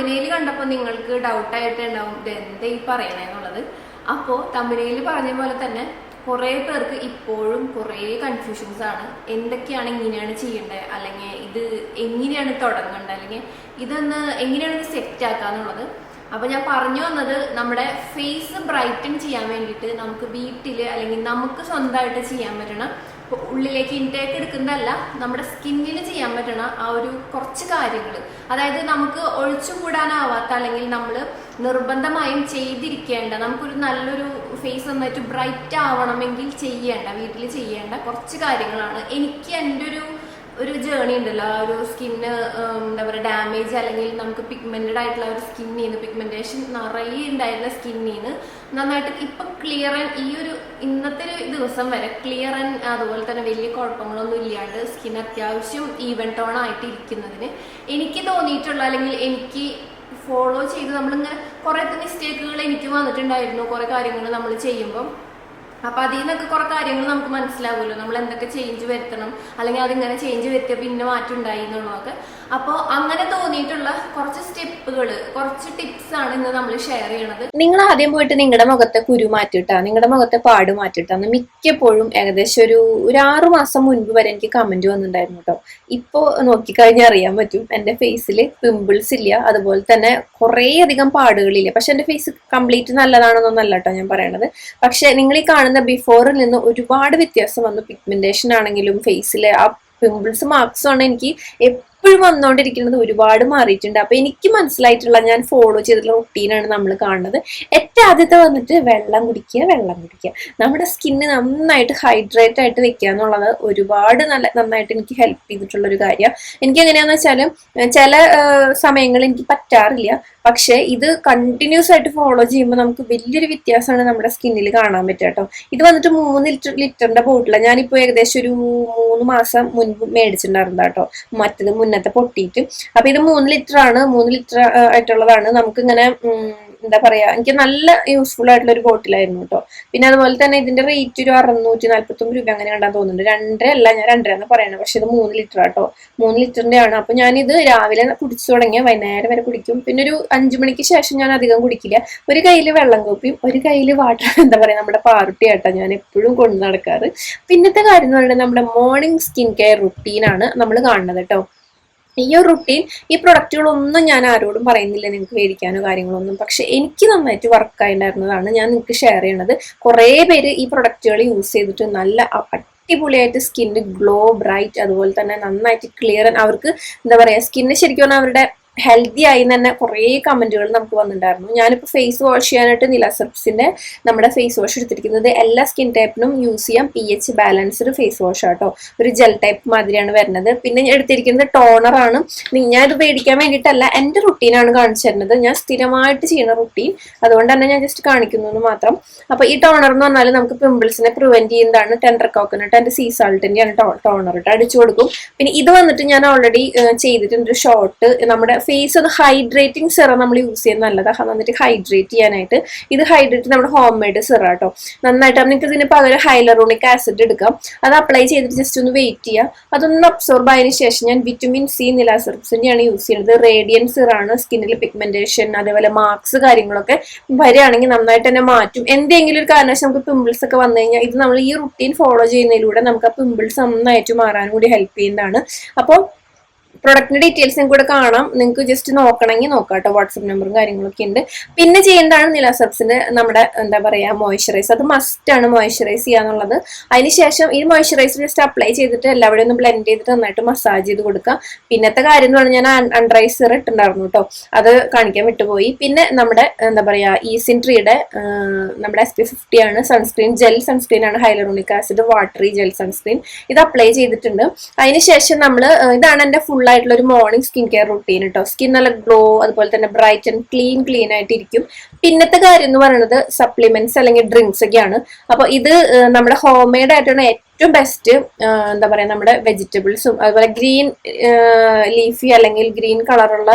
തമ്പനയിൽ കണ്ടപ്പോൾ നിങ്ങൾക്ക് ഡൗട്ട് ആയിട്ട് ഉണ്ടാവും ഇത് എന്താ ഈ പറയണെന്നുള്ളത് അപ്പോൾ തമ്പനയിൽ പറഞ്ഞ പോലെ തന്നെ കുറേ പേർക്ക് ഇപ്പോഴും കുറേ കൺഫ്യൂഷൻസ് ആണ്. എന്തൊക്കെയാണ് ഇങ്ങനെയാണ് ചെയ്യേണ്ടത് അല്ലെങ്കിൽ ഇത് എങ്ങനെയാണ് തുടങ്ങേണ്ടത് അല്ലെങ്കിൽ ഇതൊന്ന് എങ്ങനെയാണ് ഇത് സെറ്റ് ആക്കാന്നുള്ളത് അപ്പൊ ഞാൻ പറഞ്ഞു വന്നത് നമ്മുടെ ഫേസ് ബ്രൈറ്റൻ ചെയ്യാൻ വേണ്ടിയിട്ട് നമുക്ക് വീട്ടിൽ അല്ലെങ്കിൽ നമുക്ക് സ്വന്തമായിട്ട് ചെയ്യാൻ പറ്റണ ഉള്ളിലേക്ക് ഇൻടേക്ക് എടുക്കുന്നതല്ല നമ്മുടെ സ്കിന്നിന് ചെയ്യാൻ പറ്റണ ആ ഒരു കുറച്ച് കാര്യങ്ങൾ അതായത് നമുക്ക് ഒഴിച്ചുകൂടാനാവാത്ത അല്ലെങ്കിൽ നമ്മൾ നിർബന്ധമായും ചെയ്തിരിക്കേണ്ട നമുക്കൊരു നല്ലൊരു ഫേസ് നന്നായിട്ട് ബ്രൈറ്റ് ആവണമെങ്കിൽ ചെയ്യേണ്ട വീട്ടിൽ ചെയ്യേണ്ട കുറച്ച് കാര്യങ്ങളാണ് എനിക്ക് എന്റെ ഒരു ഒരു ജേണി ഉണ്ടല്ലോ. ആ ഒരു സ്കിന്ന് എന്താ പറയുക ഡാമേജ് അല്ലെങ്കിൽ നമുക്ക് പിഗ്മെന്റഡ് ആയിട്ടുള്ള ഒരു സ്കിന്നിൽ നിന്ന് പിഗ്മെന്റേഷൻ നിറയെ ഉണ്ടായിരുന്ന സ്കിന്നിൽ നിന്ന് നന്നായിട്ട് ഇപ്പൊ ക്ലിയർ ആൻഡ് ഈ ഒരു ഇന്നത്തെ ഒരു ദിവസം വരെ ക്ലിയർ ആൻഡ് അതുപോലെ തന്നെ വലിയ കുഴപ്പങ്ങളൊന്നും ഇല്ലാണ്ട് സ്കിൻ അത്യാവശ്യം ഈവൻ ടോൺ ആയിട്ട് ഇരിക്കുന്നതിന് എനിക്ക് തോന്നിയിട്ടുള്ള അല്ലെങ്കിൽ എനിക്ക് ഫോളോ ചെയ്ത് നമ്മളിങ്ങനെ കുറേ മിസ്റ്റേക്കുകൾ എനിക്ക് വന്നിട്ടുണ്ടായിരുന്നു. കുറേ കാര്യങ്ങൾ നമ്മൾ ചെയ്യുമ്പം അപ്പൊ അതിൽ നിന്നൊക്കെ കുറെ കാര്യങ്ങൾ നമുക്ക് മനസ്സിലാവുമല്ലോ. നമ്മൾ എന്തൊക്കെ ചേഞ്ച് വരുത്തണം. അല്ലെങ്കിൽ അതിങ്ങനെ ചേഞ്ച് വരുത്തിയപ്പോ ഇന്ന മാറ്റം ഉണ്ടായി എന്നുള്ളതൊക്കെ. അപ്പോൾ അങ്ങനെ തോന്നിയിട്ടുള്ള കുറച്ച് സ്റ്റെപ്പുകൾ കുറച്ച് ടിപ്സ് ആണ് ഇന്ന് നമ്മൾ ഷെയർ ചെയ്യണത്. നിങ്ങൾ ആദ്യം പോയിട്ട് നിങ്ങളുടെ മുഖത്തെ കുരു മാറ്റിട്ടാ നിങ്ങളുടെ മുഖത്തെ പാട് മാറ്റിട്ടാന്ന് മിക്കപ്പോഴും ഏകദേശം ഒരു ഒരു ആറു മാസം മുൻപ് വരെ എനിക്ക് കമന്റ് വന്നിട്ടുണ്ടായിരുന്നു കേട്ടോ ഇപ്പോ നോക്കിക്കഴിഞ്ഞാൽ അറിയാൻ പറ്റും എന്റെ ഫേസിൽ പിമ്പിൾസ് ഇല്ല അതുപോലെ തന്നെ കുറേ അധികം പാടുകളില്ല പക്ഷെ എന്റെ ഫേസ് കംപ്ലീറ്റ് നല്ലതാണെന്നൊന്നല്ല കേട്ടോ ഞാൻ പറയണത്. പക്ഷെ നിങ്ങൾ ഈ കാണുന്ന ബിഫോറിൽ നിന്ന് ഒരുപാട് വ്യത്യാസം വന്നു. പിഗ്മെന്റേഷൻ ആണെങ്കിലും ഫേസിലെ ആ പിമ്പിൾസ് മാർക്സും ആണ് എനിക്ക് എപ്പോഴും വന്നുകൊണ്ടിരിക്കുന്നത് ഒരുപാട് മാറിയിട്ടുണ്ട്. അപ്പൊ എനിക്ക് മനസ്സിലായിട്ടുള്ള ഞാൻ ഫോളോ ചെയ്തിട്ടുള്ള റുട്ടീനാണ് നമ്മൾ കാണുന്നത്. ഏറ്റവും ആദ്യത്തെ വന്നിട്ട് വെള്ളം കുടിക്കുക വെള്ളം കുടിക്കുക. നമ്മുടെ സ്കിന്ന് നന്നായിട്ട് ഹൈഡ്രേറ്റ് ആയിട്ട് വെക്കുക എന്നുള്ളത് ഒരുപാട് നല്ല നന്നായിട്ട് എനിക്ക് ഹെൽപ്പ് ചെയ്തിട്ടുള്ള ഒരു കാര്യമാണ് എനിക്ക് എങ്ങനെയാന്ന് വെച്ചാൽ ചില സമയങ്ങളിൽ എനിക്ക് പറ്റാറില്ല. പക്ഷേ ഇത് കണ്ടിന്യൂസ് ആയിട്ട് ഫോളോ ചെയ്യുമ്പോൾ നമുക്ക് വലിയൊരു വ്യത്യാസമാണ് നമ്മുടെ സ്കിന്നിൽ കാണാൻ പറ്റുക കേട്ടോ. ഇത് വന്നിട്ട് മൂന്ന് ലിറ്റർ ലിറ്ററിന്റെ ബോട്ടിലാണ് ഞാനിപ്പോൾ ഏകദേശം ഒരു മൂന്ന് മാസം മുൻപ് മേടിച്ചിട്ടുണ്ടായിരുന്നു കേട്ടോ. മറ്റത് മുന്നത്തെ പൊട്ടിയിട്ട് അപ്പൊ ഇത് മൂന്ന് ലിറ്റർ ആണ്. മൂന്ന് ലിറ്റർ ആയിട്ടുള്ളതാണ്. നമുക്ക് ഇങ്ങനെ എന്താ പറയാ എനിക്ക് നല്ല യൂസ്ഫുൾ ആയിട്ടുള്ള ഒരു ബോട്ടിലായിരുന്നു കേട്ടോ പിന്നെ അതുപോലെ തന്നെ ഇതിന്റെ റേറ്റ് ഒരു അറുന്നൂറ്റി നാല്പത്തി ഒമ്പത് രൂപ അങ്ങനെ കണ്ടാൻ തോന്നുന്നുണ്ട്. രണ്ടര അല്ല ഞാൻ രണ്ടര എന്ന് പറയണത് പക്ഷെ ഇത് മൂന്ന് ലിറ്റർ ആട്ടോ മൂന്ന് ലിറ്ററിന്റെ ആണ്. അപ്പൊ ഞാനിത് രാവിലെ കുടിച്ചു തുടങ്ങിയ വൈകുന്നേരം വരെ കുടിക്കും. പിന്നെ ഒരു അഞ്ചു മണിക്ക് ശേഷം ഞാൻ അധികം കുടിക്കില്ല. ഒരു കയ്യിൽ വെള്ളം കോപ്പിയും ഒരു കയ്യിൽ വാട്ടർ എന്താ പറയാ നമ്മുടെ പാറുട്ടി ആട്ടോ ഞാൻ എപ്പോഴും കൊണ്ടു നടക്കാറ്. പിന്നത്തെ കാര്യം എന്ന് പറയുന്നത് നമ്മുടെ മോർണിംഗ് സ്കിൻ കെയർ റുട്ടീനാണ് നമ്മൾ കാണുന്നത് കേട്ടോ ഈ ഒരു റുട്ടീൻ ഈ പ്രൊഡക്റ്റുകളൊന്നും ഞാൻ ആരോടും പറയുന്നില്ല നിങ്ങൾക്ക് മേടിക്കാനോ കാര്യങ്ങളൊന്നും. പക്ഷെ എനിക്ക് നന്നായിട്ട് വർക്ക് ആയിട്ടുണ്ടായിരുന്നതാണ് ഞാൻ നിങ്ങൾക്ക് ഷെയർ ചെയ്യണത്. കുറേ പേര് ഈ പ്രൊഡക്റ്റുകൾ യൂസ് ചെയ്തിട്ട് നല്ല അടിപൊളിയായിട്ട് സ്കിന്ന് ഗ്ലോ ബ്രൈറ്റ് അതുപോലെ തന്നെ നന്നായിട്ട് ക്ലിയർ അവർക്ക് എന്താ പറയുക സ്കിന്ന് ശരിക്കും അവരുടെ ഹെൽത്തി ആയി തന്നെ കുറേ കമന്റുകൾ നമുക്ക് വന്നിട്ടുണ്ടായിരുന്നു. ഞാനിപ്പോൾ ഫേസ് വാഷ് ചെയ്യാനായിട്ട് നിലസെർപ്സിന്റെ നമ്മുടെ ഫേസ് വാഷ് എടുത്തിരിക്കുന്നത് എല്ലാ സ്കിൻ ടൈപ്പിനും യൂസ് ചെയ്യാം. P H balanced face wash ആട്ടോ. ഒരു ജെൽ ടൈപ്പ് മാതിരിയാണ് വരുന്നത്. പിന്നെ ഞാൻ എടുത്തിരിക്കുന്നത് ടോണർ ആണ്. ഞാൻ ഇത് മേടിക്കാൻ വേണ്ടിയിട്ടല്ല എന്റെ റുട്ടീനാണ് കാണിച്ചു തരുന്നത്. ഞാൻ സ്ഥിരമായിട്ട് ചെയ്യുന്ന റുട്ടീൻ അതുകൊണ്ട് തന്നെ ഞാൻ ജസ്റ്റ് കാണിക്കുന്നു മാത്രം. അപ്പോൾ ഈ ടോണർ എന്ന് പറഞ്ഞാൽ നമുക്ക് പിമ്പിൾസിനെ പ്രിവെന്റ് ചെയ്യുന്നതാണ്. ടെൻഡർ കോക്കനട്ട് ആൻഡ് സീ സാൾട്ടിന്റെയാണ് ടോണർ ഇട്ട് അടിച്ചു കൊടുക്കും. പിന്നെ ഇത് വന്നിട്ട് ഞാൻ ഓൾറെഡി ചെയ്തിട്ടുണ്ട്. ഷോർട്ട് നമ്മുടെ ഫേസ് ഒന്ന് ഹൈഡ്രേറ്റിംഗ് സിറം നമ്മൾ യൂസ് ചെയ്യുന്നത് നല്ലതാണ് വന്നിട്ട് ഹൈഡ്രേറ്റ് ചെയ്യാനായിട്ട്. ഇത് ഹൈഡ്രേറ്റ് നമ്മുടെ ഹോം മെയ്ഡ് സിറ കേട്ടോ നന്നായിട്ട് നിങ്ങൾക്ക് ഇതിന് പകരം ഹൈലറോണിക് ആസിഡ് എടുക്കാം. അത് അപ്ലൈ ചെയ്തിട്ട് ജസ്റ്റ് ഒന്ന് വെയിറ്റ് ചെയ്യുക അതൊന്ന് അബ്സോർബ് ആയതിനു ശേഷം ഞാൻ വിറ്റമിൻ സി നിലാസർപ്സിന്റെയാണ് യൂസ് ചെയ്യുന്നത്. റേഡിയൻ സിറാണ് സ്കിന്നിൽ പിഗ്മെന്റേഷൻ അതേപോലെ മാർക്സ് കാര്യങ്ങളൊക്കെ വരികയാണെങ്കിൽ നന്നായിട്ട് തന്നെ മാറ്റും. എന്തെങ്കിലും ഒരു കാരണവശാൽ നമുക്ക് പിമ്പിൾസ് ഒക്കെ വന്നു കഴിഞ്ഞാൽ ഇത് നമ്മൾ ഈ റുട്ടീൻ ഫോളോ ചെയ്യുന്നതിലൂടെ നമുക്ക് ആ പിമ്പിൾസ് നന്നായിട്ട് മാറാനും കൂടി ഹെൽപ്പ് ചെയ്യുന്നതാണ്. അപ്പോൾ പ്രൊഡക്റ്റിന്റെ ഡീറ്റെയിൽസും കൂടെ കാണാം. നിങ്ങൾക്ക് ജസ്റ്റ് നോക്കണമെങ്കിൽ നോക്കാം കേട്ടോ. വാട്സപ്പ് നമ്പറും കാര്യങ്ങളൊക്കെ ഉണ്ട്. പിന്നെ ചെയ്യേണ്ടതാണ് നിലാസബ്സിന്റെ നമ്മുടെ എന്താ പറയാ മോയ്സ്ചറൈസ് അത് മസ്റ്റ് ആണ് മോയ്സ്ചറൈസ് ചെയ്യാന്നുള്ളത്. അതിനുശേഷം ഈ മോയ്സ്ചറൈസർ ജസ്റ്റ് അപ്ലൈ ചെയ്തിട്ട് എല്ലാവരും ഒന്ന് ബ്ലെൻഡ് ചെയ്തിട്ട് നന്നായിട്ട് മസാജ് ചെയ്ത് കൊടുക്കുക. പിന്നത്തെ കാര്യം എന്ന് പറഞ്ഞാൽ ഞാൻ അൺഡ്രൈസർ ഇട്ടുണ്ടായിരുന്നു കേട്ടോ. അത് കാണിക്കാൻ വിട്ടുപോയി. പിന്നെ നമ്മുടെ എന്താ പറയാ ഈസിൻ ട്രീയുടെ നമ്മുടെ എസ് പി ഫിഫ്റ്റി ആണ് സൺസ്ക്രീൻ ജെൽ സൺസ്ക്രീൻ ആണ് hyaluronic acid watery gel sunscreen ഇത് അപ്ലൈ ചെയ്തിട്ടുണ്ട്. അതിനുശേഷം നമ്മൾ ഇതാണ് എന്റെ ഫുൾ ആയിട്ടുള്ള ഒരു മോർണിംഗ് സ്കിൻ കെയർ റുട്ടീൻ കേട്ടോ സ്കിൻ നല്ല ഗ്ലോ അതുപോലെ തന്നെ ബ്രൈറ്റ് ആൻഡ് ക്ലീൻ ക്ലീൻ ആയിട്ട് ഇരിക്കും പിന്നത്തെ കാര്യം എന്ന് പറയുന്നത് സപ്ലിമെന്റ്സ് അല്ലെങ്കിൽ ഡ്രിങ്ക്സ് ഒക്കെയാണ്. അപ്പൊ ഇത് നമ്മുടെ ഹോം മെയ്ഡ് ആയിട്ടാണ് ബെസ്റ്റ് എന്താ പറയുക നമ്മുടെ വെജിറ്റബിൾസും അതുപോലെ ഗ്രീൻ ലീഫി അല്ലെങ്കിൽ ഗ്രീൻ കളറുള്ള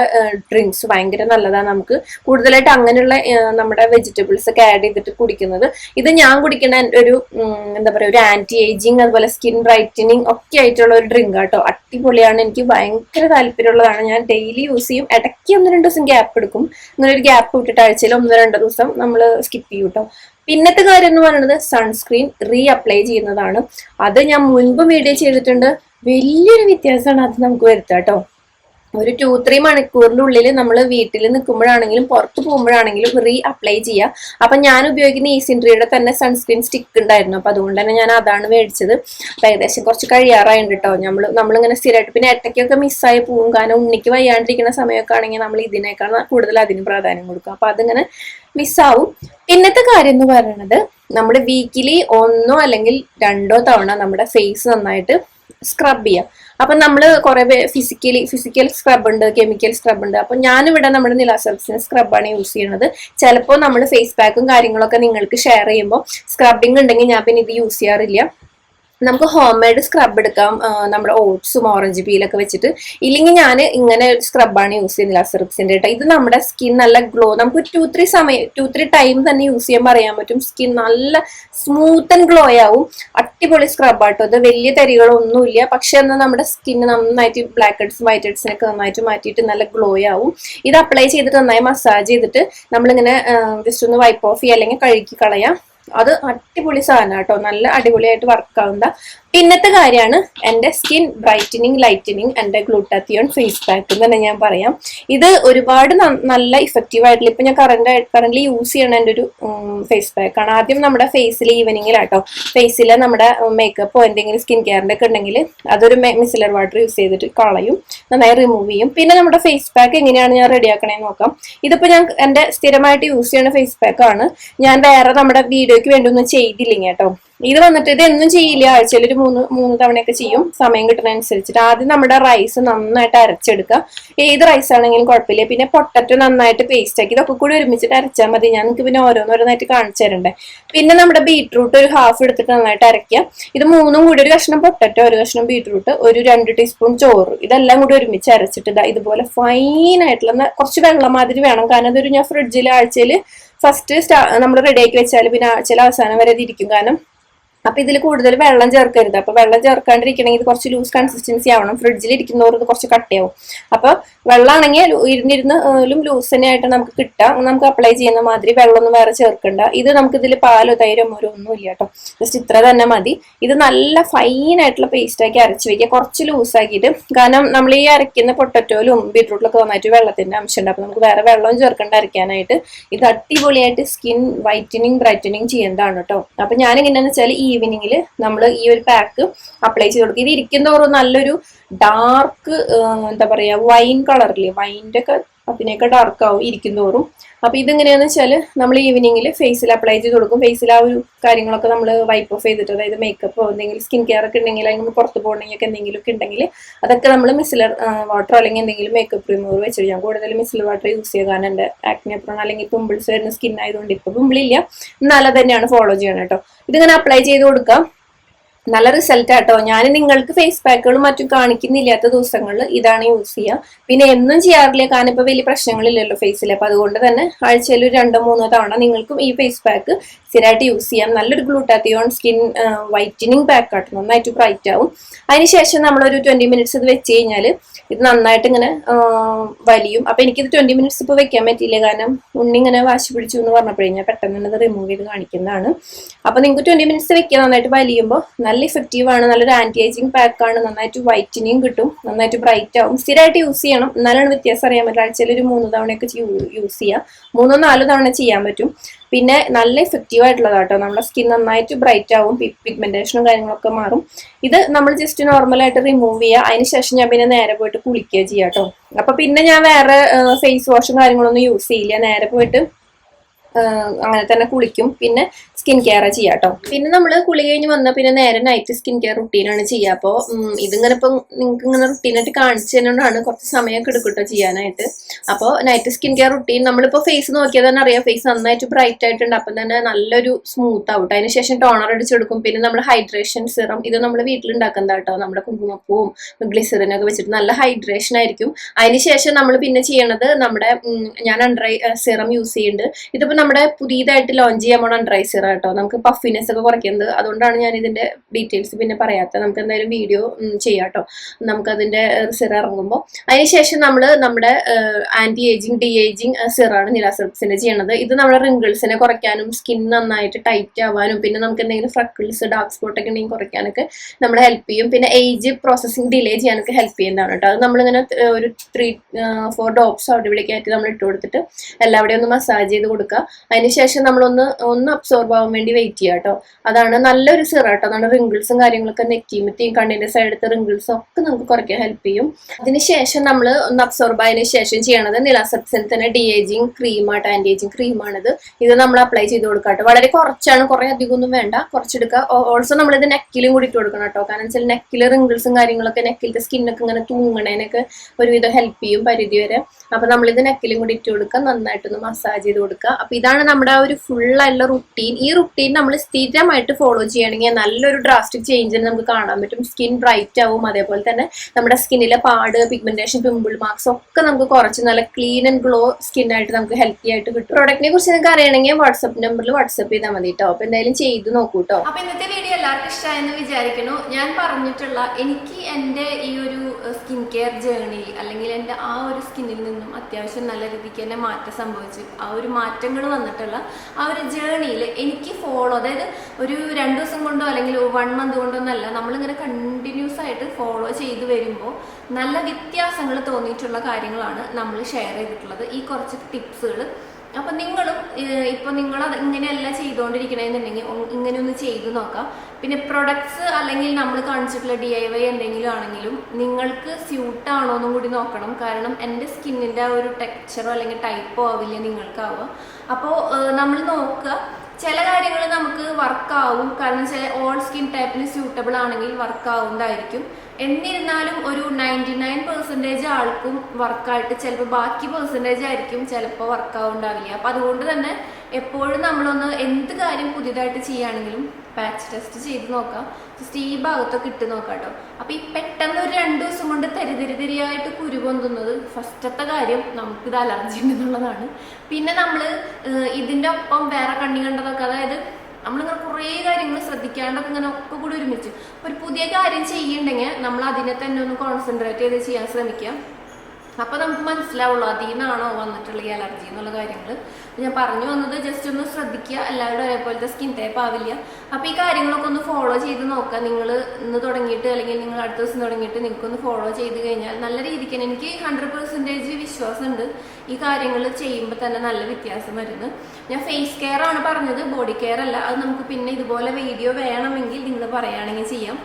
ഡ്രിങ്ക്സ് ഭയങ്കര നല്ലതാണ് നമുക്ക് കൂടുതലായിട്ട് അങ്ങനെയുള്ള നമ്മുടെ വെജിറ്റബിൾസ് ഒക്കെ ആഡ് ചെയ്തിട്ട് കുടിക്കുന്നത്. ഇത് ഞാൻ കുടിക്കുന്ന ഒരു എന്താ പറയുക ഒരു ആന്റി ഏജിങ് അതുപോലെ സ്കിൻ ബ്രൈറ്റനിങ് ഒക്കെ ആയിട്ടുള്ള ഒരു ഡ്രിങ്ക് കേട്ടോ അടിപൊളിയാണ് എനിക്ക് ഭയങ്കര താല്പര്യമുള്ളതാണ്. ഞാൻ ഡെയിലി യൂസ് ചെയ്യും. ഇടയ്ക്ക് ഒന്ന് രണ്ട് ദിവസം ഗ്യാപ്പ് എടുക്കും. അങ്ങനെ ഒരു ഗ്യാപ്പ് വിട്ടിട്ട് ആഴ്ചയിൽ ഒന്ന് രണ്ട് ദിവസം നമ്മൾ സ്കിപ്പ് ചെയ്യും കേട്ടോ പിന്നത്തെ കാര്യം എന്ന് പറയുന്നത് സൺസ്ക്രീൻ റീ അപ്ലൈ ചെയ്യുന്നതാണ്. അത് ഞാൻ മുൻപ് വീഡിയോ ചെയ്തിട്ടുണ്ട്. വലിയൊരു വ്യത്യാസമാണ് അത് നമുക്ക് വരുത്തുക കേട്ടോ ഒരു ടു ത്രീ മണിക്കൂറിനുള്ളിൽ നമ്മൾ വീട്ടിൽ നിൽക്കുമ്പോഴാണെങ്കിലും പുറത്ത് പോകുമ്പോഴാണെങ്കിലും റീ അപ്ലൈ ചെയ്യുക അപ്പം ഞാൻ ഉപയോഗിക്കുന്ന ഈ സിൻട്രിയുടെ തന്നെ സൺസ്ക്രീൻ സ്റ്റിക്ക് ഉണ്ടായിരുന്നു. അപ്പം അതുകൊണ്ട് തന്നെ ഞാൻ അതാണ് മേടിച്ചത്. അപ്പം ഏകദേശം കുറച്ച് കഴിയാറായിട്ട് കേട്ടോ നമ്മൾ നമ്മളിങ്ങനെ സ്ഥിരമായിട്ട് പിന്നെ എട്ടയ്ക്കൊക്കെ മിസ്സായി പോകും കാരണം ഉണ്ണിക്ക് വയ്യാണ്ടിരിക്കുന്ന സമയമൊക്കെ ആണെങ്കിൽ നമ്മൾ ഇതിനേക്കാൾ കൂടുതൽ അതിന് പ്രാധാന്യം കൊടുക്കും. അപ്പം അതിങ്ങനെ മിസ്സാവും പിന്നത്തെ കാര്യം എന്ന് പറയുന്നത് നമ്മുടെ വീക്കിലി ഒന്നോ അല്ലെങ്കിൽ രണ്ടോ തവണ നമ്മുടെ ഫേസ് നന്നായിട്ട് സ്ക്രബ് ചെയ്യാം. അപ്പൊ നമ്മൾ കുറെ ഫിസിക്കലി ഫിസിക്കൽ സ്ക്രബ് ഉണ്ട് കെമിക്കൽ സ്ക്രബ് ഉണ്ട്. അപ്പൊ ഞാനിവിടെ നമ്മുടെ നിലാസെൽസിന് സ്ക്രബാണ് യൂസ് ചെയ്യുന്നത് ചിലപ്പോ നമ്മൾ ഫേസ് പാക്കും കാര്യങ്ങളൊക്കെ നിങ്ങൾക്ക് ഷെയർ ചെയ്യുമ്പോൾ സ്ക്രബിങ് ഉണ്ടെങ്കിൽ ഞാൻ പിന്നെ ഇത് യൂസ് ചെയ്യാറില്ല. നമുക്ക് ഹോം മെയ്ഡ് സ്ക്രബ് എടുക്കാം നമ്മുടെ ഓട്സും ഓറഞ്ച് പീലൊക്കെ വെച്ചിട്ട്. ഇല്ലെങ്കിൽ ഞാൻ ഇങ്ങനെ സ്ക്രബാണ് യൂസ് ചെയ്യുന്നത്. അസറിക്സിന്റെ കേട്ടോ ഇത് നമ്മുടെ സ്കിൻ നല്ല ഗ്ലോ നമുക്ക് ടു ത്രീ സമയം ടു ത്രീ ടൈം തന്നെ യൂസ് ചെയ്യാൻ പറയാൻ പറ്റും. സ്കിൻ നല്ല സ്മൂത്ത് ആൻഡ് ഗ്ലോ ആവും. അടിപൊളി സ്ക്രബ് ആട്ടോ. ഇത് വലിയ തരികളൊന്നുമില്ല പക്ഷെ എന്നാൽ നമ്മുടെ സ്കിന്ന് നന്നായിട്ട് ബ്ലാക്ക് ഹെഡ്സ് വൈറ്റ് ഹെഡ്സിനൊക്കെ നന്നായിട്ട് മാറ്റിയിട്ട് നല്ല ഗ്ലോ ആവും. ഇത് അപ്ലൈ ചെയ്തിട്ട് നന്നായി മസാജ് ചെയ്തിട്ട് നമ്മളിങ്ങനെ ജസ്റ്റ് ഒന്ന് വൈപ്പ് ഓഫ് ചെയ്യുക. അല്ലെങ്കിൽ കഴുകി കളയാം. അത് അടിപൊളി സാധനം കേട്ടോ നല്ല അടിപൊളിയായിട്ട് വർക്ക് ആവുന്ന പിന്നത്തെ കാര്യമാണ് എന്റെ സ്കിൻ ബ്രൈറ്റനിങ് ലൈറ്റനിങ് എന്റെ ഗ്ലൂട്ടാത്തിയോൺ ഫേസ് പാക്ക് എന്ന് തന്നെ ഞാൻ പറയാം. ഇത് ഒരുപാട് നല്ല ഇഫക്റ്റീവ് ആയിട്ടുള്ള ഇപ്പം ഞാൻ കറണ്ട് കറണ്ട്ലി യൂസ് ചെയ്യണ എന്റെ ഒരു ഫേസ് പാക്ക് ആണ്. ആദ്യം നമ്മുടെ ഫേസിൽ ഈവനിങ്ങിലാട്ടോ ഫേസിൽ നമ്മുടെ മേക്കപ്പോ എന്തെങ്കിലും സ്കിൻ കെയറിന്റെ ഒക്കെ ഉണ്ടെങ്കിൽ അതൊരു മിസിലർ വാട്ടർ യൂസ് ചെയ്തിട്ട് കളയും നന്നായി റിമൂവ് ചെയ്യും. പിന്നെ നമ്മുടെ ഫേസ് പാക്ക് എങ്ങനെയാണ് ഞാൻ റെഡി ആക്കണേന്ന് നോക്കാം. ഇതിപ്പോൾ ഞാൻ എന്റെ സ്ഥിരമായിട്ട് യൂസ് ചെയ്യുന്ന ഫേസ് പാക്കാണ് ഞാൻ വേറെ നമ്മുടെ വീഡിയോയ്ക്ക് വേണ്ടി ഒന്നും ചെയ്തില്ലെങ്കിൽ കേട്ടോ ഇത് വന്നിട്ട് ഇത് എന്നും ചെയ്യില്ല. ആഴ്ചയിൽ ഒരു മൂന്ന് മൂന്ന് തവണയൊക്കെ ചെയ്യും. സമയം കിട്ടുന്നതനുസരിച്ചിട്ട് ആദ്യം നമ്മുടെ റൈസ് നന്നായിട്ട് അരച്ചെടുക്കുക. ഏത് റൈസ് ആണെങ്കിലും കുഴപ്പമില്ല. പിന്നെ പൊട്ടറ്റോ നന്നായിട്ട് പേസ്റ്റ് ആക്കി ഇതൊക്കെ കൂടി ഒരുമിച്ചിട്ട് അരച്ചാൽ മതി. ഞാൻ നിങ്ങൾക്ക് പിന്നെ ഓരോന്നോരോന്നായിട്ട് കാണിച്ചു തരണ്ടേ. പിന്നെ നമ്മുടെ ബീട്രൂട്ട് ഒരു ഹാഫ് എടുത്തിട്ട് നന്നായിട്ട് അരയ്ക്കുക. ഇത് മൂന്നും കൂടി ഒരു കഷ്ണം പൊട്ടറ്റോ ഒരു കഷ്ണം ബീട്രൂട്ട് ഒരു രണ്ട് ടീസ്പൂൺ ചോറ്. ഇതെല്ലാം കൂടി ഒരുമിച്ച് അരച്ചിട്ട് ഇതാ ഇതുപോലെ ഫൈൻ ആയിട്ടുള്ള കുറച്ച് വെള്ളം മാതിരി വേണം. കാരണം അതൊരു ഞാൻ ഫ്രിഡ്ജിൽ ആഴ്ചയിൽ ഫസ്റ്റ് സ്റ്റാ നമ്മൾ റെഡിയാക്കി വെച്ചാൽ പിന്നെ ആഴ്ചയിൽ അവസാനം വരെ ഇരിക്കും. കാരണം അപ്പൊ ഇതിൽ കൂടുതൽ വെള്ളം ചേർക്കരുത്. അപ്പൊ വെള്ളം ചേർക്കാണ്ടിരിക്കണമെങ്കിൽ ഇത് കുറച്ച് ലൂസ് കൺസിസ്റ്റൻസി ആവണം. ഫ്രിഡ്ജിൽ ഇരിക്കുന്നവർ ഇത് കുറച്ച് കട്ടയാവും. അപ്പൊ വെള്ളമാണെങ്കിൽ ഇരുന്നിരുന്നാലും ലൂസ് തന്നെ ആയിട്ട് നമുക്ക് കിട്ടാം. നമുക്ക് അപ്ലൈ ചെയ്യുന്ന മാതിരി വെള്ളമൊന്നും വേറെ ചേർക്കണ്ട. ഇത് നമുക്ക് ഇതിൽ പാലോ തൈരോ മോരോ ഒന്നും ഇല്ല കേട്ടോ ജസ്റ്റ് ഇത്ര തന്നെ മതി. ഇത് നല്ല ഫൈൻ ആയിട്ടുള്ള പേസ്റ്റ് ആക്കി അരച്ച് വെക്കുക. കുറച്ച് ലൂസാക്കിയിട്ട് കാരണം നമ്മൾ ഈ അരയ്ക്കുന്ന പൊട്ടറ്റോയിലും ബീട്രൂട്ടിലൊക്കെ നന്നായിട്ട് വെള്ളത്തിന്റെ അംശം ഉണ്ട് അപ്പൊ നമുക്ക് വേറെ വെള്ളം ചേർക്കേണ്ട അരയ്ക്കാനായിട്ട്. ഇത് അടിപൊളിയായിട്ട് സ്കിൻ വൈറ്റനിങ് ബ്രൈറ്റനിങ് ചെയ്യേണ്ടതാണ് കേട്ടോ അപ്പൊ ഞാൻ എങ്ങനെയാന്ന് വെച്ചാൽ ഈവനിങ്ങിൽ നമ്മൾ ഈ ഒരു പാക്ക് അപ്ലൈ ചെയ്ത് കൊടുക്കും. ഇത് ഇരിക്കുന്നതോറും നല്ലൊരു ഡാർക്ക് എന്താ പറയുക വൈൻ കളറില്ലേ വൈന്റെ ഒക്കെ അതിനൊക്കെ ഡാർക്ക് ആവും തോറും. അപ്പൊ ഇതെങ്ങനെയാന്ന് വെച്ചാൽ നമ്മൾ ഈവനിങ്ങിൽ ഫേസിൽ അപ്ലൈ ചെയ്ത് കൊടുക്കും. ഫേസിൽ ആ ഒരു കാര്യങ്ങളൊക്കെ നമ്മൾ വൈപ്പ് ഓഫ് ചെയ്തിട്ട് അതായത് മേക്കപ്പോ എന്തെങ്കിലും സ്കിൻ കെയർ ഒക്കെ ഉണ്ടെങ്കിൽ അല്ലെങ്കിൽ നമ്മൾ പുറത്ത് പോകണമെങ്കിൽ ഒക്കെ എന്തെങ്കിലും ഒക്കെ ഉണ്ടെങ്കിൽ അതൊക്കെ നമ്മൾ മിസിലർ വാട്ടർ അല്ലെങ്കിൽ എന്തെങ്കിലും മേക്കപ്പ് റിമൂവർ വെച്ചിട്ട് ഞാൻ കൂടുതൽ മിസിലർ വാട്ടർ യൂസ് എന്റെ ആക്നെ പ്രോൺ അല്ലെങ്കിൽ പിമ്പിൾസ് വരുന്ന സ്കിൻ ആയതുകൊണ്ട് ഇപ്പൊ പിമ്പിളില്ല എന്നാലും തന്നെയാണ് ഫോളോ ചെയ്യണം കേട്ടോ. ഇതിങ്ങനെ അപ്ലൈ ചെയ്ത് കൊടുക്കാം. നല്ല റിസൾട്ട് ആട്ടോ. ഞാൻ നിങ്ങൾക്ക് ഫേസ് പാക്കുകളും മറ്റും കാണിക്കുന്നില്ലാത്ത ദിവസങ്ങളിൽ ഇതാണ് യൂസ് ചെയ്യുക പിന്നെ എന്നും ചെയ്യാറില്ല. കാരണം ഇപ്പൊ വലിയ പ്രശ്നങ്ങളില്ലല്ലോ ഫേസിൽ അപ്പൊ അതുകൊണ്ട് തന്നെ ആഴ്ചയിൽ ഒരു രണ്ടോ മൂന്നോ തവണ നിങ്ങൾക്കും ഈ ഫേസ് പാക്ക് സ്ഥിരമായിട്ട് യൂസ് ചെയ്യാം. നല്ലൊരു ഗ്ലൂട്ടാത്തിയോൺ സ്കിൻ വൈറ്റനിങ് പാക്ക് ആട്ടോ. നന്നായിട്ട് ബ്രൈറ്റ് ആവും. അതിനുശേഷം നമ്മളൊരു ട്വന്റി മിനിറ്റ്സ് ഇത് വെച്ച് കഴിഞ്ഞാൽ ഇത് നന്നായിട്ട് ഇങ്ങനെ വലിയും. അപ്പൊ എനിക്കിത് ട്വന്റി മിനിറ്റ്സ് ഇപ്പൊ വെക്കാൻ പറ്റിയില്ല. കാരണം ഉണ്ണി ഇങ്ങനെ വാശി പിടിച്ചു എന്ന് പറഞ്ഞപ്പോഴേ ഞാൻ പെട്ടെന്ന് തന്നെ അത് റിമൂവ് ചെയ്ത് കാണിക്കുന്നതാണ്. അപ്പൊ നിങ്ങൾക്ക് ട്വന്റി മിനിറ്റ്സ് വെക്കുക നന്നായിട്ട് വലിയുമ്പോൾ നല്ല ഇഫക്റ്റീവ് ആണ് നല്ലൊരു ആന്റി ഏജിങ് പാക്ക് ആണ് നന്നായിട്ട് വൈറ്റനിങ് കിട്ടും നന്നായിട്ട് ബ്രൈറ്റ് ആവും. സ്ഥിരമായിട്ട് യൂസ് ചെയ്യണം. എന്നാലാണ് വ്യത്യാസം അറിയാൻ പറ്റും ആഴ്ചയിൽ ഒരു മൂന്ന് തവണയൊക്കെ യൂസ് ചെയ്യാം. മൂന്നോ നാലോ തവണ ചെയ്യാൻ പറ്റും. പിന്നെ നല്ല ഇഫക്റ്റീവ് ആയിട്ടുള്ളതാട്ടോ നമ്മുടെ സ്കിൻ നന്നായിട്ട് ബ്രൈറ്റ് ആവും പിഗ്മെന്റേഷനും കാര്യങ്ങളൊക്കെ മാറും. ഇത് നമ്മൾ ജസ്റ്റ് നോർമലായിട്ട് റിമൂവ് ചെയ്യുക. അതിനുശേഷം ഞാൻ പിന്നെ നേരെ പോയിട്ട് കുളിക്കുക ചെയ്യാട്ടോ അപ്പൊ പിന്നെ ഞാൻ വേറെ ഫേസ് വാഷും കാര്യങ്ങളൊന്നും യൂസ് ചെയ്യില്ല. നേരെ പോയിട്ട് അങ്ങനെ തന്നെ കുളിക്കും. പിന്നെ സ്കിൻ കെയർ ചെയ്യാം കേട്ടോ പിന്നെ നമ്മൾ കുളി കഴിഞ്ഞ് വന്നാൽ പിന്നെ നേരെ നൈറ്റ് സ്കിൻ കെയർ റുട്ടീനാണ് ചെയ്യുക അപ്പോൾ ഇതിങ്ങനെ ഇപ്പം നിങ്ങൾക്ക് ഇങ്ങനെ റുട്ടീനായിട്ട് കാണിച്ചു തരുന്നതുകൊണ്ടാണ് കുറച്ച് സമയമൊക്കെ എടുക്കും കേട്ടോ ചെയ്യാനായിട്ട്. അപ്പോൾ നൈറ്റ് സ്കിൻ കെയർ റുട്ടീൻ നമ്മളിപ്പോൾ ഫേസ് നോക്കിയാൽ തന്നെ അറിയാം. ഫേസ് നന്നായിട്ട് ബ്രൈറ്റ് ആയിട്ടുണ്ട്. അപ്പം തന്നെ നല്ലൊരു സ്മൂത്ത് ആവട്ടെ അതിന് ശേഷം ടോണർ അടിച്ചെടുക്കും. പിന്നെ നമ്മൾ ഹൈഡ്രേഷൻ സിറം ഇത് നമ്മൾ വീട്ടിലുണ്ടാക്കുന്ന കേട്ടോ നമ്മുടെ കുങ്കുമപ്പൂവും ഗ്ലിസറിനൊക്കെ വെച്ചിട്ട് നല്ല ഹൈഡ്രേഷൻ ആയിരിക്കും. അതിന് ശേഷം നമ്മൾ പിന്നെ ചെയ്യണത് നമ്മുടെ ഞാൻ അണ്ടർ സിറം യൂസ് ചെയ്യുന്നുണ്ട് ഇതിപ്പോൾ നമ്മുടെ പുതിയതായിട്ട് ലോഞ്ച് ചെയ്യാൻ പോണ അണ്ടർ സിറം കേട്ടോ. നമുക്ക് പഫിനെസ് ഒക്കെ കുറയ്ക്കുന്നത്. അതുകൊണ്ടാണ് ഞാൻ ഇതിന്റെ ഡീറ്റെയിൽസ് പിന്നെ പറയാത്തത്. നമുക്ക് എന്തായാലും വീഡിയോ ചെയ്യാം കേട്ടോ. നമുക്ക് അതിന്റെ സിറ ഇറങ്ങുമ്പോൾ അതിനുശേഷം നമ്മൾ നമ്മുടെ ആന്റി ഏജിങ് ഡി ഏജിങ് സിറാണ് നിലാസെപ്സിന്റെ ചെയ്യണത്. ഇത് നമ്മുടെ റിങ്കിൾസിനെ കുറയ്ക്കാനും സ്കിൻ നന്നായിട്ട് ടൈറ്റ് ആവാനും പിന്നെ നമുക്ക് എന്തെങ്കിലും ഫ്രക്കിൾസ് ഡാർക്ക് സ്പോട്ട് ഒക്കെ ഉണ്ടെങ്കിൽ കുറയ്ക്കാനൊക്കെ നമ്മൾ ഹെൽപ്പ് ചെയ്യും. പിന്നെ ഏജ് പ്രോസസ്സിംഗ് ഡിലേ ചെയ്യാനൊക്കെ ഹെൽപ്പ് ചെയ്യുന്നതാണ് കേട്ടോ. അത് നമ്മളിങ്ങനെ ഒരു ത്രീ ഫോർ ഡോപ്സ് അവിടെ ഇവിടേക്കായിട്ട് നമ്മൾ ഇട്ട് കൊടുത്തിട്ട് എല്ലാവിടെയും ഒന്ന് മസാജ് ചെയ്ത് കൊടുക്കുക. അതിനുശേഷം നമ്മളൊന്ന് ഒന്ന് അബ്സോർബ് ആവാൻ വേണ്ടി വെയിറ്റ് ചെയ്യുക കേട്ടോ അതാണ് നല്ലൊരു സിറ കേട്ടോ നമ്മുടെ റിങ്കിൾസും കാര്യങ്ങളൊക്കെ നെറ്റിമത്തിയും കണ്ണിന്റെ സൈഡത്തെ റിങ്കിൾസും ഒക്കെ നമുക്ക് കുറയ്ക്കാൻ ഹെൽപ്പ് ചെയ്യും. അതിനുശേഷം നമ്മൾ ഒന്ന് അബ്സോർബ് ആയതിനു ശേഷം ചെയ്യണത് നിലാസെപ്സിൽ തന്നെ ഡി ഏജിങ് ക്രീമായിട്ട് ആന്റി ഏജിങ് ക്രീമാണിത് ഇത് നമ്മൾ അപ്ലൈ ചെയ്ത് കൊടുക്കുക കേട്ടോ വളരെ കുറച്ചാണ്. കുറെ അധികം ഒന്നും വേണ്ട. കുറച്ചെടുക്കുക ഓൾസോ നമ്മൾ ഇത് നെക്കിലും കൂടി ഇട്ട് കൊടുക്കണം കേട്ടോ കാരണം വെച്ചാൽ നെക്കിൽ റിങ്കിൾസും കാര്യങ്ങളൊക്കെ നെക്കിലത്തെ സ്കിന്നൊക്കെ ഇങ്ങനെ തൂങ്ങണേനൊക്കെ ഒരുവിധം ഹെൽപ്പ് ചെയ്യും പരിധി വരെ. അപ്പൊ നമ്മളിത് നെക്കിലും കൂടി ഇട്ട് കൊടുക്കുക നന്നായിട്ടൊന്ന് മസാജ് ചെയ്ത് കൊടുക്കുക അപ്പൊ ഇതാണ് നമ്മുടെ ആ ഒരു ഫുൾ ആയിട്ടുള്ള റുട്ടീൻ ഈ റുട്ടീൻ നമ്മൾ സ്ഥിരമായിട്ട് ഫോളോ ചെയ്യുകയാണെങ്കിൽ നല്ലൊരു ഡ്രാസ്റ്റിക് ചേഞ്ചിന് നമുക്ക് കാണാൻ പറ്റും. സ്കിൻ ബ്രൈറ്റ് ആവും. അതേപോലെ തന്നെ നമ്മുടെ സ്കിന്നിലെ പാട് പിഗ്മെന്റേഷൻ പിമ്പിൾ മാർക്സ് ഒക്കെ നമുക്ക് കുറച്ച് നല്ല ക്ലീൻ ആൻഡ് ഗ്ലോ ആയിട്ട് നമുക്ക് ഹെൽത്തി ആയിട്ട് കിട്ടും. പ്രോഡക്റ്റിനെ കുറിച്ച് നിങ്ങൾക്ക് അറിയണമെങ്കിൽ വാട്സ്ആപ്പ് നമ്പറിൽ വാട്സ്ആപ്പ് ചെയ്താൽ മതി കേട്ടോ അപ്പൊ എന്തായാലും ചെയ്ത് നോക്കൂ കേട്ടോ അപ്പൊ ഇന്നത്തെ വീഡിയോ എല്ലാവർക്കും ഇഷ്ടമായെന്ന് വിചാരിക്കുന്നു. ഞാൻ പറഞ്ഞിട്ടുള്ള എനിക്ക് എന്റെ ഈ ഒരു സ്കിൻ കെയർ ജേർണി അല്ലെങ്കിൽ എന്റെ ആ ഒരു സ്കിന്നിൽ നിന്നും അത്യാവശ്യം നല്ല രീതിക്ക് തന്നെ മാറ്റം സംഭവിച്ചു. ആ ഒരു മാറ്റങ്ങൾ വന്നിട്ടുള്ള ആ ഒരു ജേർണിയിൽ എനിക്ക് ഫോളോ അതായത് ഒരു രണ്ട് ദിവസം കൊണ്ടോ അല്ലെങ്കിൽ വൺ മന്ത് കൊണ്ടോ ഒന്നല്ല നമ്മളിങ്ങനെ കണ്ടിന്യൂസ് ആയിട്ട് ഫോളോ ചെയ്ത് വരുമ്പോൾ നല്ല വ്യത്യാസങ്ങൾ തോന്നിയിട്ടുള്ള കാര്യങ്ങളാണ് നമ്മൾ ഷെയർ ചെയ്തിട്ടുള്ളത്. ഈ കുറച്ച് ടിപ്സുകൾ അപ്പൊ നിങ്ങളും ഇപ്പൊ നിങ്ങൾ അത് ഇങ്ങനെയല്ല ചെയ്തുകൊണ്ടിരിക്കണമെന്നുണ്ടെങ്കിൽ ഇങ്ങനെ ഒന്ന് ചെയ്തു നോക്കാം. പിന്നെ പ്രൊഡക്ട്സ് അല്ലെങ്കിൽ നമ്മൾ കാണിച്ചിട്ടുള്ള ഡി ഐ വൈ എന്തെങ്കിലും ആണെങ്കിലും നിങ്ങൾക്ക് സ്യൂട്ട് ആണോ എന്നും കൂടി നോക്കണം. കാരണം എന്റെ സ്കിന്നിന്റെ ആ ഒരു ടെക്സ്ചറോ അല്ലെങ്കിൽ ടൈപ്പോ ആവില്ല നിങ്ങൾക്കാവുക. അപ്പോൾ നമ്മൾ നോക്കുക. ചില കാര്യങ്ങൾ നമുക്ക് വർക്കാവും കാരണം ചില ഓൾ സ്കിൻ ടൈപ്പിന് സ്യൂട്ടബിൾ ആണെങ്കിൽ വർക്കാവുന്നതായിരിക്കും എന്നിരുന്നാലും ഒരു നയന്റി നയൻ പെർസെന്റേജ് ആൾക്കും വർക്കായിട്ട് ചിലപ്പോൾ ബാക്കി പെർസെന്റേജ് ആയിരിക്കും ചിലപ്പോൾ വർക്ക് ആവുണ്ടാവില്ല അപ്പം അതുകൊണ്ട് തന്നെ എപ്പോഴും നമ്മളൊന്ന് എന്ത് കാര്യം പുതിയതായിട്ട് ചെയ്യുകയാണെങ്കിലും പാച്ച് ടെസ്റ്റ് ചെയ്ത് നോക്കാം. ജസ്റ്റ് ഈ ഭാഗത്തൊക്കെ ഇട്ട് നോക്കാം കേട്ടോ അപ്പം ഈ പെട്ടെന്ന് ഒരു രണ്ട് ദിവസം കൊണ്ട് തരിതരിതരിയായിട്ട് കുരു പൊന്തുന്നത് ഫസ്റ്റത്തെ കാര്യം നമുക്കിത് അലർജി ഉണ്ടെന്നുള്ളതാണ്. പിന്നെ നമ്മൾ ഇതിന്റെ ഒപ്പം വേറെ കണ്ണി കണ്ടതൊക്കെ അതായത് നമ്മളിങ്ങനെ കുറേ കാര്യങ്ങൾ ശ്രദ്ധിക്കാണ്ടൊക്കെ ഇങ്ങനെ ഒക്കെ കൂടി ഒരുമിച്ച്. ഒരു പുതിയ കാര്യം ചെയ്യുന്നുണ്ടെങ്കിൽ നമ്മൾ അതിനെ തന്നെ ഒന്ന് കോൺസെൻട്രേറ്റ് ചെയ്ത് ചെയ്യാൻ ശ്രമിക്കുക അപ്പൊ നമുക്ക് മനസ്സിലാവുള്ളൂ അതിൽ നിന്നാണോ വന്നിട്ടുള്ള ഈ അലർജി എന്നുള്ള കാര്യങ്ങൾ ഞാൻ പറഞ്ഞു വന്നത് ജസ്റ്റ് ഒന്ന് ശ്രദ്ധിക്കുക എല്ലാവരും ഒരേപോലത്തെ സ്കിൻ ടൈപ്പ് ആവില്ല. അപ്പോൾ ഈ കാര്യങ്ങളൊക്കെ ഒന്ന് ഫോളോ ചെയ്ത് നോക്കുക. നിങ്ങൾ ഇന്ന് തുടങ്ങിയിട്ട് അല്ലെങ്കിൽ നിങ്ങൾ അടുത്ത ദിവസം തുടങ്ങിയിട്ട് നിങ്ങൾക്കൊന്ന് ഫോളോ ചെയ്ത് കഴിഞ്ഞാൽ നല്ല രീതിക്ക് തന്നെ എനിക്ക് ഹൺഡ്രഡ് പെർസെന്റേജ് വിശ്വാസമുണ്ട്. ഈ കാര്യങ്ങൾ ചെയ്യുമ്പോൾ തന്നെ നല്ല വ്യത്യാസം വരുന്നു. ഞാൻ ഫേസ് കെയർ ആണ് പറഞ്ഞത് ബോഡി കെയർ അല്ല. അത് നമുക്ക് പിന്നെ ഇതുപോലെ വീഡിയോ വേണമെങ്കിൽ നിങ്ങൾ പറയുകയാണെങ്കിൽ ചെയ്യാം.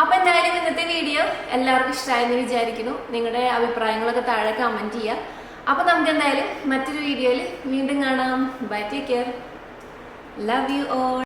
അപ്പൊ എന്തായാലും ഇന്നത്തെ വീഡിയോ എല്ലാവർക്കും ഇഷ്ടമായെന്ന് വിചാരിക്കുന്നു. നിങ്ങളുടെ അഭിപ്രായങ്ങളൊക്കെ താഴെ കമന്റ് ചെയ്യുക അപ്പൊ നമുക്ക് എന്തായാലും മറ്റൊരു വീഡിയോയിൽ വീണ്ടും കാണാം. Bye take care love you all